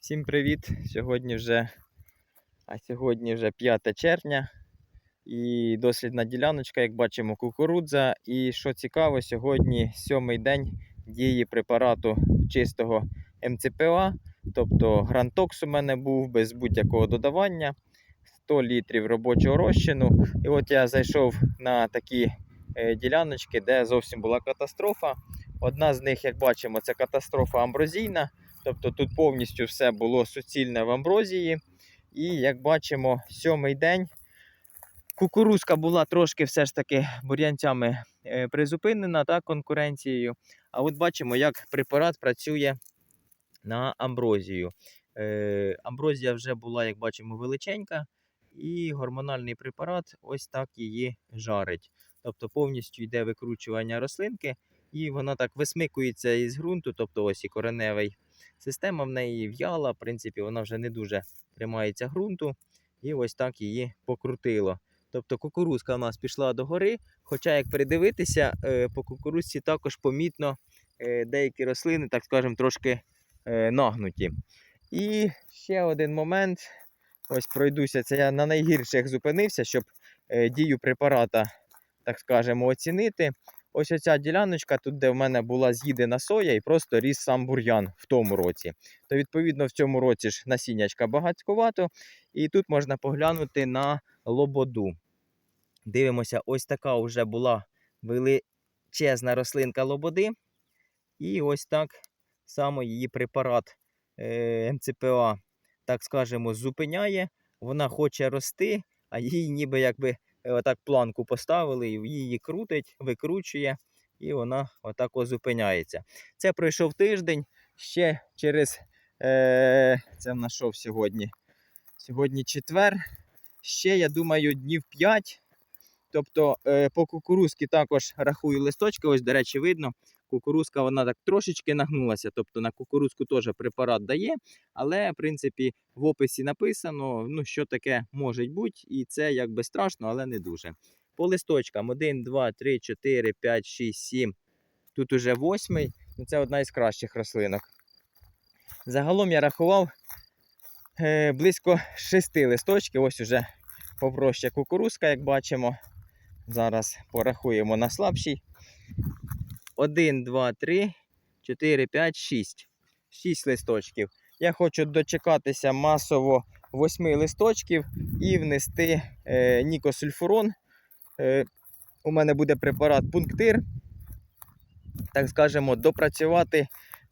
Всім привіт! Сьогодні вже, а сьогодні вже 5 червня і дослідна діляночка, як бачимо, кукурудза. І що цікаво, сьогодні сьомий день дії препарату чистого МЦПА, тобто грантокс у мене був без будь-якого додавання, 100 літрів робочого розчину. І от я зайшов на такі е, діляночки, де зовсім була катастрофа. Одна з них, як бачимо, це катастрофа амброзійна. Тобто тут повністю все було суцільне в амброзії. І як бачимо, сьомий день кукурузка була трошки все ж таки бур'янцями е, призупинена та конкуренцією. А от бачимо, як препарат працює на амброзію. Е, амброзія вже була, як бачимо, величенька, і гормональний препарат ось так її жарить. Тобто повністю йде викручування рослинки, і вона так висмикується із ґрунту, тобто ось і кореневий Система в неї в'яла, в принципі, вона вже не дуже тримається ґрунту. І ось так її покрутило. Тобто кукурузка у нас пішла догори. Хоча, як придивитися, е, по кукурузці також помітно е, деякі рослини, так скажемо, трошки е, нагнуті. І ще один момент. Ось пройдуся. Це я на найгірших зупинився, щоб дію препарата, так скажемо, оцінити. Ось оця діляночка, тут, де в мене була з'їдена соя і просто ріс сам бур'ян в тому році. То, відповідно, в цьому році ж насіннячка багатькувато. І тут можна поглянути на лободу. Дивимося, ось така вже була величезна рослинка лободи. І ось так само її препарат е, МЦПА, так скажемо, зупиняє. Вона хоче рости, а їй ніби якби отак планку поставили, і її крутить, викручує, і вона отак зупиняється. Це пройшов тиждень. Ще через е, це в нас що сьогодні? Сьогодні четвер. Ще, я думаю, днів 5. Тобто е, по кукурузці також рахую листочки. Ось, до речі, видно, кукурузка вона так трошечки нагнулася. Тобто на кукурузку теж препарат дає, але в принципі в описі написано, ну, що таке може бути, і це якби страшно, але не дуже. По листочкам 1, 2, 3, 4, 5, 6, 7. Тут уже восьмий. Ну, Це одна із кращих рослинок. Загалом я рахував е, близько 6 листочків. Ось уже попроще кукурузка, як бачимо. Зараз порахуємо на слабшій. 1, 2, 3, 4, 5, 6. 6 листочків. Я хочу дочекатися масово 8 листочків і внести е, нікосульфурон. Е, у мене буде препарат пунктир. Так скажемо, допрацювати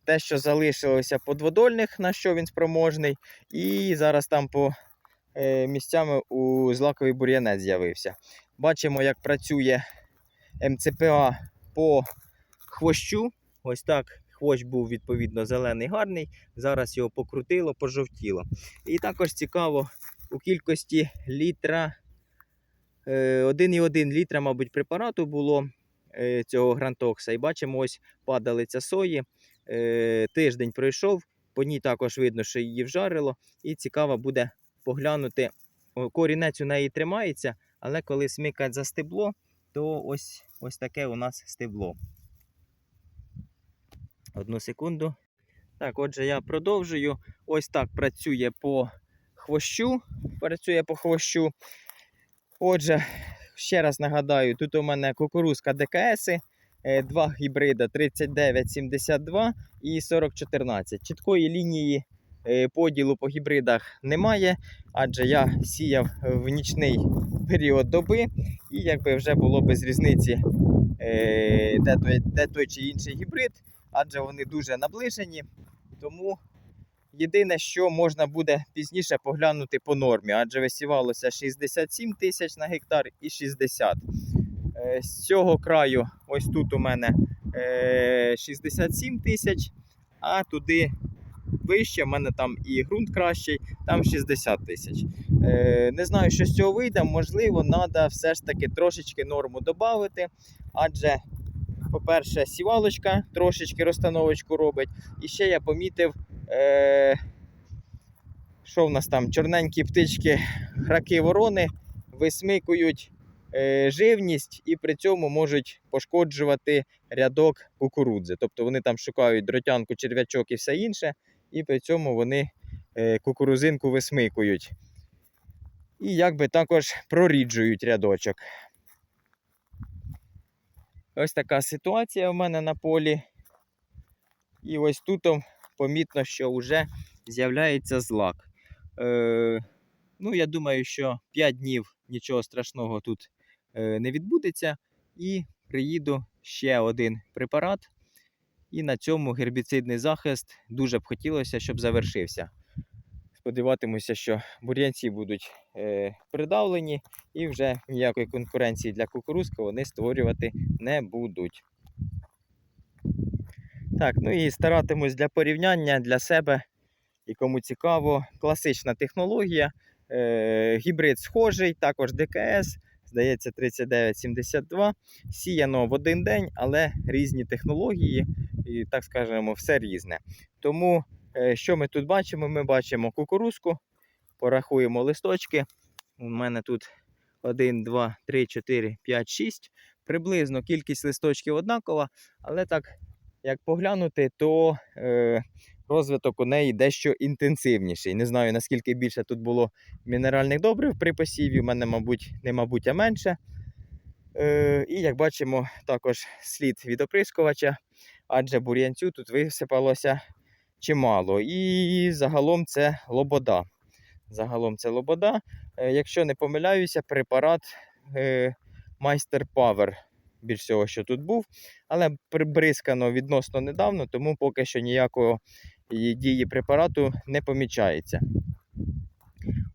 те, що залишилося подводольних, на що він спроможний. І зараз там по е, місцями у злаковий бур'янець з'явився. Бачимо, як працює МЦПА по хвощу. Ось так. Хвощ був відповідно зелений гарний. Зараз його покрутило, пожовтіло. І також цікаво, у кількості літра 1,1 літра, мабуть, препарату було е, цього грантокса. І бачимо, ось падалиця сої. Е, тиждень пройшов, по ній також видно, що її вжарило. І цікаво буде поглянути. Корінець у неї тримається, але коли смикать за стебло, то ось ось таке у нас стебло. Одну секунду. Так, отже, я продовжую. Ось так працює по хвощу. Працює по хвощу. Отже, ще раз нагадаю, тут у мене кукурузка ДКС, е, два гібрида 3972 і 4014. Чіткої лінії е, поділу по гібридах немає, адже я сіяв в нічний період доби, і якби вже було без різниці, е, де той, де той чи інший гібрид адже вони дуже наближені. Тому єдине, що можна буде пізніше поглянути по нормі, адже висівалося 67 тисяч на гектар і 60. Е, з цього краю, ось тут у мене 67 е, тисяч, а туди вище, в мене там і ґрунт кращий, там 60 тисяч. Е, не знаю, що з цього вийде, можливо, треба все ж таки трошечки норму додати, адже по-перше, сівалочка трошечки розстановочку робить. І ще я помітив, е, що в нас там чорненькі птички, граки ворони висмикують е, живність і при цьому можуть пошкоджувати рядок кукурудзи. Тобто вони там шукають дротянку, черв'ячок і все інше, і при цьому вони е, кукурузинку висмикують. І якби також проріджують рядочок. Ось така ситуація в мене на полі. І ось тут помітно, що вже з'являється злак. Е, ну, я думаю, що 5 днів нічого страшного тут е, не відбудеться. І приїду ще один препарат. І на цьому гербіцидний захист дуже б хотілося, щоб завершився. Сподіватимуся, що бур'янці будуть е, придавлені і вже ніякої конкуренції для кукурузки вони створювати не будуть. Так, ну і старатимусь для порівняння для себе і кому цікаво, класична технологія. Е, гібрид схожий, також ДКС, здається, 3972. Сіяно в один день, але різні технології, і так скажемо, все різне. Тому, що ми тут бачимо? Ми бачимо кукурузку, порахуємо листочки. У мене тут 1, 2, 3, 4, 5, 6. Приблизно кількість листочків однакова, але так, як поглянути, то е, розвиток у неї дещо інтенсивніший. Не знаю, наскільки більше тут було мінеральних добрив при посіві, у мене, мабуть, не мабуть, а менше. Е, і як бачимо, також слід від оприскувача, адже бур'янцю тут висипалося чимало. І загалом це лобода. Загалом це лобода. Е, якщо не помиляюся, препарат е, Майстер Power більш всього, що тут був, але прибризкано відносно недавно, тому поки що ніякого дії препарату не помічається.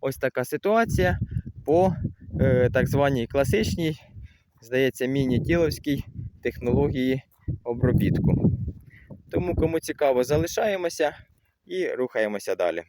Ось така ситуація по е, так званій класичній, здається, міні-тіловській технології обробітку. Тому, кому цікаво, залишаємося і рухаємося далі.